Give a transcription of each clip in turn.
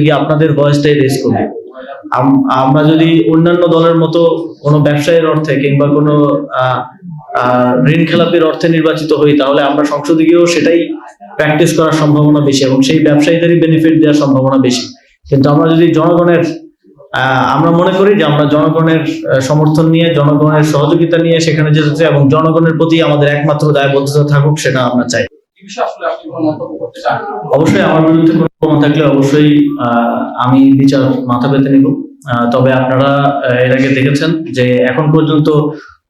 কি আপনাদের ভয়েসটাই রেজ করবে। আম- আমরা যদি অন্যান্য দলের মতো কোনো ব্যবসায়ের অর্থে কিংবা কোনো ঋণ খেলাপির অর্থে নির্বাচিত হই তাহলে আমরা সংসদে গিয়েও সেটাই প্র্যাকটিস করার সম্ভাবনা বেশি এবং সেই ব্যবসায়ীদেরই বেনিফিট দেওয়ার সম্ভাবনা বেশি। কিন্তু আমরা যদি জনগণের আহ, আমরা মনে করি যে আমরা জনগণের সমর্থন নিয়ে জনগণের সহযোগিতা নিয়ে সেখানে যেতে চাই এবং জনগণের প্রতি আমাদের একমাত্র দায়বদ্ধতা থাকুক সেটা আমরা চাই। অবশ্যই আমার বিরুদ্ধে কোনো প্রমাণ থাকলে অবশ্যই আমি বিচার মাথা পেতে নিব। তবে আপনারা এর আগে দেখেছেন যে এখন পর্যন্ত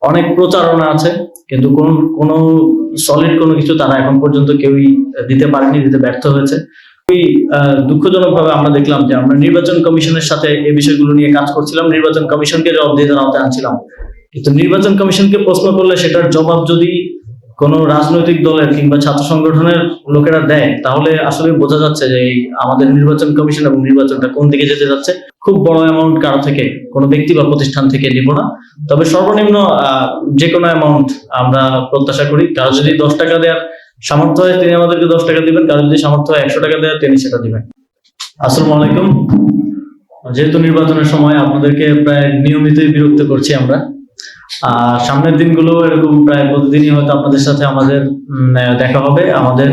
অনেক প্রচারণা আছে, কিন্তু কোন কোন সলিড কোনো কিছু তারা এখন পর্যন্ত কেউই দিতে পারেনি, দিতে ব্যর্থ হয়েছে। খুবই দুঃখজনক ভাবে আমরা দেখলাম যে আমরা নির্বাচন কমিশনের সাথে এই বিষয়গুলো নিয়ে কাজ করছিলাম, নির্বাচন কমিশনকে জবাবদিহিতার আওতায় আনছিলাম। কিন্তু নির্বাচন কমিশনকে প্রশ্ন করলে সেটার জবাব যদি কোনো রাজনৈতিক দলের কিংবা ছাত্র সংগঠনের লোকেরা দেয়, তাহলে আসলে বোঝা যাচ্ছে যে আমাদের নির্বাচন কমিশন এবং নির্বাচনটা কোন দিকে যেতে যাচ্ছে। খুব বড় অ্যামাউন্ট কারও থেকে, কোনো ব্যক্তি বা প্রতিষ্ঠান থেকে নিব না। তবে সর্বনিম্ন যে কোনো অ্যামাউন্ট আমরা প্রত্যাশা করি। কারও যদি দশ টাকা দেওয়ার সামর্থ্য হয়, তিনি আমাদেরকে দশ টাকা দিবেন। কারও যদি সামর্থ্য হয় একশো টাকা দেওয়ার, তিনি সেটা দিবেন। আসসালামু আলাইকুম। যেহেতু নির্বাচনের সময় আপনাদেরকে প্রায় নিয়মিতই বিরক্ত করছি আমরা আর সামনের দিনগুলো এরকম প্রায় প্রতিদিনই হয়তো আপনাদের সাথে আমাদের দেখা হবে। আমাদের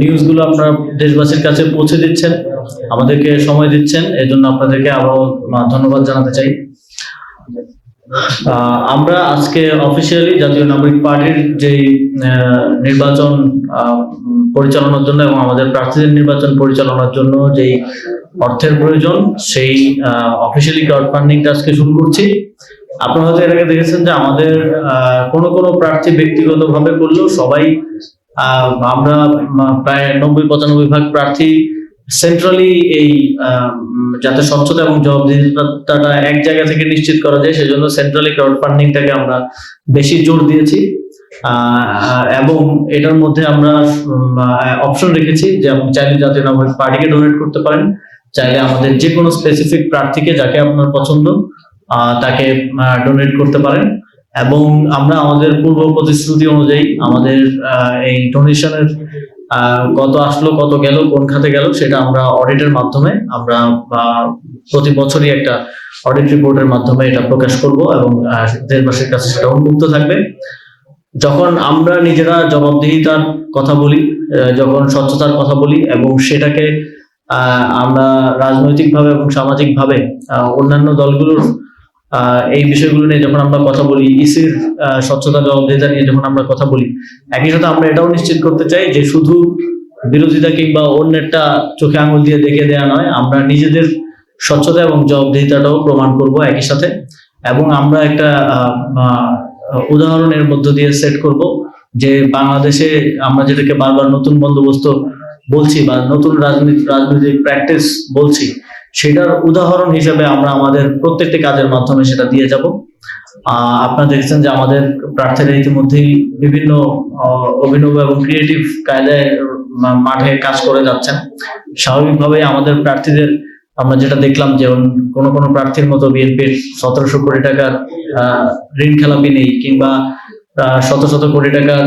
নিউজগুলো আপনারা দেশবাসীর কাছে পৌঁছে দিচ্ছেন, আমাদেরকে সময় দিচ্ছেন। এই জন্য আপনাদেরকে আবারও ধন্যবাদ জানাতে চাই। আমরা আজকে অফিসিয়ালি জাতীয় নাগরিক পার্টির যে নির্বাচন পরিচালনার জন্য এবং আমাদের প্রার্থীদের নির্বাচন পরিচালনার জন্য যেই অর্থের প্রয়োজন, সেই অফিসিয়ালি ক্রাউড ফান্ডিংটা আজকে শুরু করছি। আপনারা হয়তো আগে দেখেছেন যে আমাদের কোনো কোনো প্রার্থী ব্যক্তিগতভাবে করলেও সবাই আমরা প্রায় নব্বই, পঁচানব্বই ভাগ প্রার্থী সেন্ট্রালি এই যাতে স্বচ্ছতা এবং জবাবদিহিতাটা এক জায়গা থেকে নিশ্চিত করা যায়, সেজন্য সেন্ট্রালি ক্রাউড ফান্ডিংটাকে আমরা বেশি জোর দিয়েছি। এবং এটার মধ্যে আমরা অপশন রেখেছি যে আপনি চাইলে জাতীয় নাগরিক পার্টিকে ডোনেট করতে পারেন, চাইলে আমাদের যে কোনো স্পেসিফিক প্রার্থীকে যাকে আপনার পছন্দ তাকে ডোনেট করতে পারেন। এবং আমরা আমাদের পূর্ব প্রতিশ্রুতি অনুযায়ী আমাদের এই ডোনেশনের কত আসলো, কত গেল, কোন খাতে গেল, সেটা আমরা অডিটের মাধ্যমে আমরা প্রতি বছরই একটা অডিট রিপোর্টের মাধ্যমে এটা প্রকাশ করব এবং দেশবাসীর কাছে সেটা উন্মুক্ত থাকবে। যখন আমরা নিজেরা জবাবদিহিতার কথা বলি যখন স্বচ্ছতার কথা বলি এবং সেটাকে আমরা রাজনৈতিকভাবে এবং সামাজিকভাবে অন্যান্য দলগুলোর এই বিষয়গুলো নিয়ে যখন আমরা কথা বলি, ইসির স্বচ্ছতা জবাবদিহিতা নিয়ে যখন আমরা কথা বলি, একই সাথে আমরা এটাও নিশ্চিত করতে চাই যে শুধু বিরোধিতা কিংবা অন্যেরটা চোখে আঙুল দিয়ে দেখে দেওয়া নয়, আমরা নিজেদের স্বচ্ছতা এবং জবাবদিহিতাটাও প্রমাণ করব একই সাথে। এবং আমরা একটা উদাহরণের মধ্য দিয়ে সেট করব যে বাংলাদেশে আমরা যেটাকে বারবার নতুন বন্দোবস্ত বলছি বা নতুন রাজনীতি, রাজনৈতিক প্র্যাকটিস বলছি সেটার উদাহরণ হিসেবে আমরা আমাদের প্রত্যেকটি কাজের মাধ্যমে সেটা দিয়ে যাব। আপনারা দেখেছেন যে আমাদের প্রার্থীরা ইতিমধ্যেই বিভিন্ন অভিনব এবং ক্রিয়েটিভ কায়দায় মাঠে কাজ করে যাচ্ছেন। স্বাভাবিকভাবে আমাদের প্রার্থীদের, আমরা যেটা দেখলাম যে কোনো কোনো প্রার্থীর মতো বিএনপির সতেরোশো কোটি টাকার ঋণ খেলাপি নেই কিংবা শত শত কোটি টাকার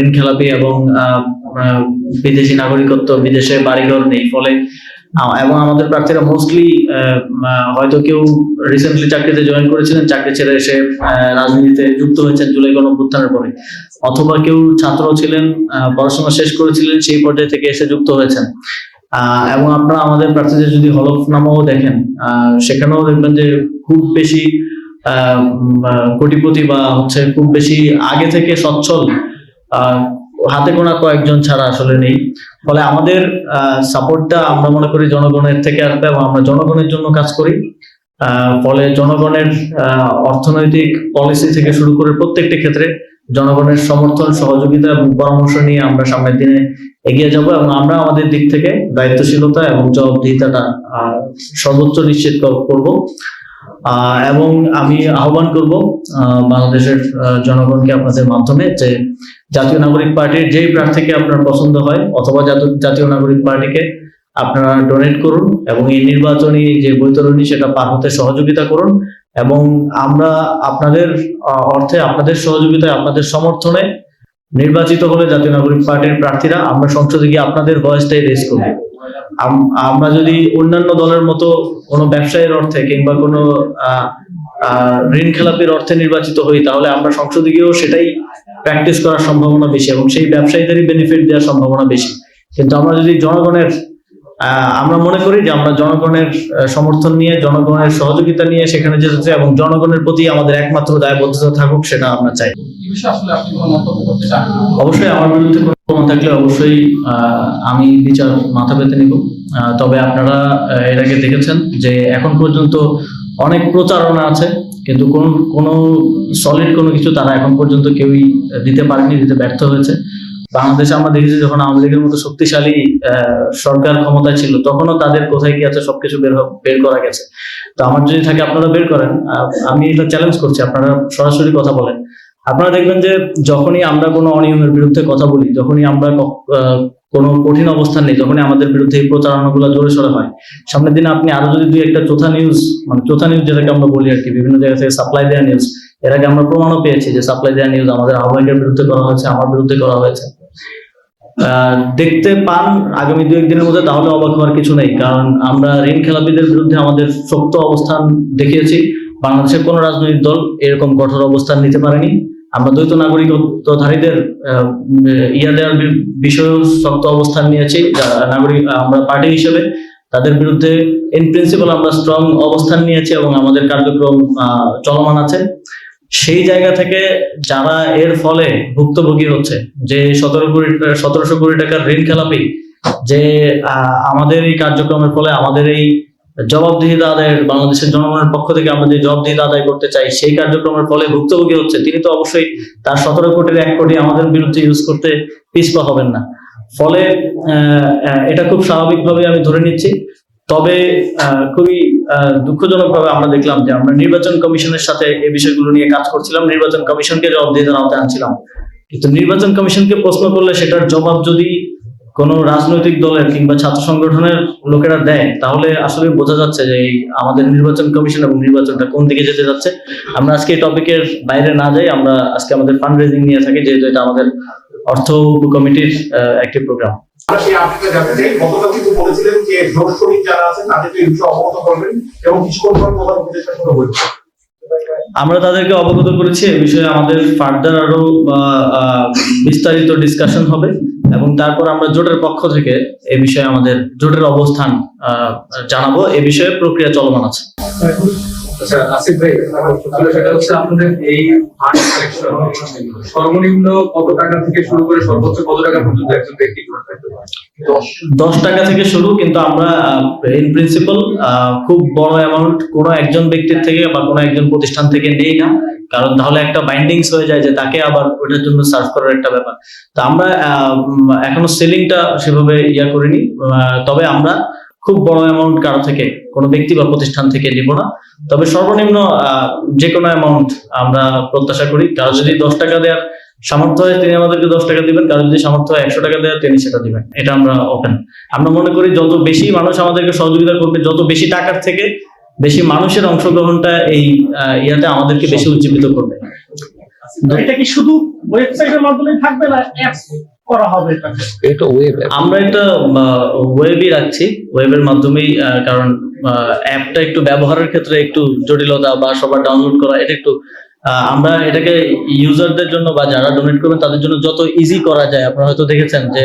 ঋণ খেলাপি এবং বিদেশি নাগরিকত্ব, বিদেশে বাড়িঘর নেই। ফলে এবং আমাদের প্রার্থীরা মোস্টলি হয়তো কেউ রিসেন্টলি চাকরিতে জয়েন করেছিলেন, চাকরি ছেড়ে এসে রাজনীতিতে যুক্ত হয়েছেন জুলাই গণঅভ্যুত্থানের পরে। অথবা কেউ ছাত্র ছিলেন পড়াশোনা শেষ করেছিলেন, সেই পর্যায়ে থেকে এসে যুক্ত হয়েছেন। এবং আপনারা আমাদের প্রার্থীদের যদি হলফনামাও দেখেন সেখানেও দেখবেন যে খুব বেশি কোটিপতি বা হচ্ছে খুব বেশি আগে থেকে সচ্ছল হাতে গোনা কয়েকজন ছাড়া আসলে নেই। ফলে আমাদের সাপোর্টটা আমরা মনে করি জনগণের থেকে আসবে এবং আমরা জনগণের জন্য কাজ করি। ফলে জনগণের অর্থনৈতিক পলিসি থেকে শুরু করে প্রত্যেকটি ক্ষেত্রে জনগণের সমর্থন, সহযোগিতা এবং পরামর্শ নিয়ে আমরা সামনের দিনে এগিয়ে যাব এবং আমরা আমাদের দিক থেকে দায়িত্বশীলতা এবং জবাবদিহিতাটা সর্বোচ্চ নিশ্চিত কর- করব। এবং আমি আহ্বান করব বাংলাদেশের জনগণকে আপনাদের মাধ্যমে যে জাতীয় নাগরিক পার্টির যেই প্রার্থীকে আপনার পছন্দ হয় অথবা জাতীয়- নাগরিক পার্টিকে আপনারা ডোনেট করুন এবং এই নির্বাচনী যে বৈতরণী সেটা পার হতে সহযোগিতা করুন এবং আমরা আপনাদের অর্থে আপনাদের সহযোগিতায়, আপনাদের সমর্থনে নির্বাচিত হলে জাতীয় নাগরিক পার্টির প্রার্থীরা আমরা সংসদে গিয়ে আপনাদের ভয়েসটাই রেজ করব। আমরা যদি অন্যান্য দলের মতো কোনো ব্যবসায়ীর অর্থে কিংবা কোনো আহ, ঋণ খেলাপির অর্থে নির্বাচিত হই তাহলে আমরা সংসদে গিয়েও সেটাই প্র্যাকটিস করার সম্ভাবনা বেশি এবং সেই ব্যবসায়ীদেরই বেনিফিট দেওয়ার সম্ভাবনা বেশি। কিন্তু আমরা যদি জনগণের আমরা মনে করি যে আমরা জনগণের সমর্থন নিয়ে, জনগণের সহযোগিতা নিয়ে সেখানে যেতে চাই এবং জনগণের প্রতি আমাদের একমাত্র দায়বদ্ধতা থাকুক, সেটা আমরা চাই। অবশ্যই আমার বিরুদ্ধে প্রমাণ থাকলে অবশ্যই আমি বিচার মাথা পেতে নিব। তবে আপনারা এর আগে দেখেছেন যে এখন পর্যন্ত অনেক প্রচারণা আছে, কিন্তু কোন, কোনো সলিড কোনো কিছু তারা এখন পর্যন্ত কেউই দিতে পারেনি, দিতে ব্যর্থ হয়েছে। বাংলাদেশে আমরা দেখেছি যখন আওয়ামী লীগের মতো শক্তিশালী সরকার ক্ষমতায় ছিল, তখনও তাদের কোথায় কি আছে সবকিছু বের বের করা গেছে। তো আমার যদি থাকে আপনারা বের করেন। আমি এটা চ্যালেঞ্জ করছি, আপনারা সরাসরি কথা বলেন। আপনারা দেখবেন যে যখনই আমরা কোনো অনিয়মের বিরুদ্ধে কথা বলি, যখনই আমরা কোনো কঠিন অবস্থান নেই, যখনই আমাদের বিরুদ্ধে এই প্রচারণাগুলো জোরে সোরে হয়, সামনের দিনে আপনি আরও যদি দুই একটা চোথা নিউজ মানে চোথা নিউজ যেটাকে আমরা বলি আর কি, বিভিন্ন জায়গা থেকে সাপ্লাই দেওয়া নিউজ এর আগে আমরা প্রমাণও পেয়েছি যে সাপ্লাই দেওয়া নিউজ আমাদের আহ্বায়কের বিরুদ্ধে করা হয়েছে, আমার বিরুদ্ধে করা হয়েছে। দেখতে পান আগামী দু একদিনের মধ্যে, তাহলে অবাক হওয়ার কিছু নেই। কারণ আমরা ঋণ খেলাপিদের বিরুদ্ধে আমাদের শক্ত অবস্থান দেখিয়েছি। বাংলাদেশের কোন রাজনৈতিক দল এরকম কঠোর অবস্থান নিতে পারেনি। আমরা দ্বৈত নাগরিকত্বধারীদের ইয়া দেওয়ার বিষয়েও শক্ত অবস্থান নিয়েছি। নাগরিক, আমরা পার্টি হিসেবে তাদের বিরুদ্ধে ইন প্রিন্সিপাল আমরা স্ট্রং অবস্থান নিয়েছি এবং আমাদের কার্যক্রম চলমান আছে। সেই জায়গা থেকে যারা এর ফলে ভুক্তভোগী হচ্ছে, যে সতেরো কোটি, সতেরোশো কোটি টাকার ঋণ খেলাপি, যে আমাদের এই কার্যক্রমের ফলে আমাদের এই জবাবদিহিতা আদায়ের, বাংলাদেশের জনগণের পক্ষ থেকে আমরা যে জবাবদিহিতা আদায় করতে চাই, সেই কার্যক্রমের ফলে ভুক্তভোগী হচ্ছে, তিনি তো অবশ্যই তার সতেরো কোটির এক কোটি আমাদের বিরুদ্ধে ইউজ করতে পিছপা হবেন না। ফলে এটা খুব স্বাভাবিকভাবে আমি ধরে নিচ্ছি। তবে খুবই দুঃখজনক ভাবে আমরা দেখলাম যে আমরা নির্বাচন কমিশনের সাথে এই বিষয়গুলো নিয়ে কাজ করছিলাম, নির্বাচন কমিশনকে জবাবদিহিতার আওতায় আনছিলাম। কিন্তু নির্বাচন কমিশনকে প্রশ্ন করলে সেটার জবাব যদি কোন রাজনৈতিক দলের কিংবা ছাত্র সংগঠনের লোকেরা দেয়, তাহলে আসলে বোঝা যাচ্ছে যে আমাদের নির্বাচন কমিশন এবং নির্বাচনটা কোন দিকে যেতে যাচ্ছে। আমরা আজকে এই টপিকের বাইরে না যাই, আমরা আজকে আমাদের ফান্ড রেজিং নিয়ে থাকি, যেহেতু এটা আমাদের অর্থ কমিটির একটি প্রোগ্রাম আমরা সেই চাই গতকাল কিন্তু বলেছিলেন যে যারা আছেন তাদেরকে এই বিষয়ে অবগত করবেন এবং কিছুক্ষণ পর প্রধান আমরা তাদেরকে অবগত করেছি এই বিষয়ে আমাদের ফার্দার আরও বিস্তারিত ডিসকাশন হবে এবং তারপর আমরা জোটের পক্ষ থেকে এ বিষয়ে আমাদের জোটের অবস্থান আহ, জানাব। এ বিষয়ে প্রক্রিয়া চলমান আছে। আচ্ছা সর্বনিম্ন কত টাকা থেকে শুরু করে সর্বোচ্চ কত টাকা দশ টাকা থেকে শুরু, কিন্তু আমরা ইন প্রিন্সিপাল খুব বড় অ্যামাউন্ট কোনো একজন ব্যক্তির থেকে বা কোনো একজন প্রতিষ্ঠান থেকে নেই না। কারণ তাহলে একটা বাইন্ডিংস হয়ে যায় যে তাকে আবার ওটার জন্য সার্ভ করার একটা ব্যাপার। তো আমরা এখনও সেলিংটা সেভাবে ইয়া করিনি। তবে আমরা খুব বড় অ্যামাউন্ট কারও থেকে, কোনো ব্যক্তি বা প্রতিষ্ঠান থেকে নিব না। তবে সর্বনিম্ন যে কোনো অ্যামাউন্ট আমরা প্রত্যাশা করি। কারও যদি দশ টাকা দেওয়ার সামর্থ্য হয়, তিনি আমাদেরকে দশ টাকা দিবেন। কারও যদি সামর্থ্য হয় একশো টাকা দেওয়ার, তিনি সেটা দিবেন। এটা আমরা ওপেন আমরা মনে করি যত বেশি মানুষ আমাদেরকে সহযোগিতা করবে, যত বেশি টাকার থেকে বেশি মানুষের অংশগ্রহণটা এই ইয়াতে আমাদেরকে বেশি উজ্জীবিত করবে। এটা কি শুধু ওয়েবসাইটের মাধ্যমে থাকবে না অ্যাপ করা হবে এটা ওয়েব আমরা একটা ওয়েবই রাখছি। ওয়েবের মাধ্যমেই আহ, কারণ অ্যাপটা একটু ব্যবহারের ক্ষেত্রে একটু জটিলতা বা সবার ডাউনলোড করা এটা একটু আহ, আমরা এটাকে ইউজারদের জন্য বা যারা ডোনেট করবেন তাদের জন্য যত ইজি করা যায়। আপনারা হয়তো দেখেছেন যে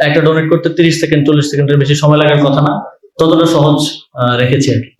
একটা ডোনেট করতে তিরিশ সেকেন্ড চল্লিশ সেকেন্ডের বেশি সময় লাগার কথা না ততটা সহজ আহ, রেখেছি আর কি।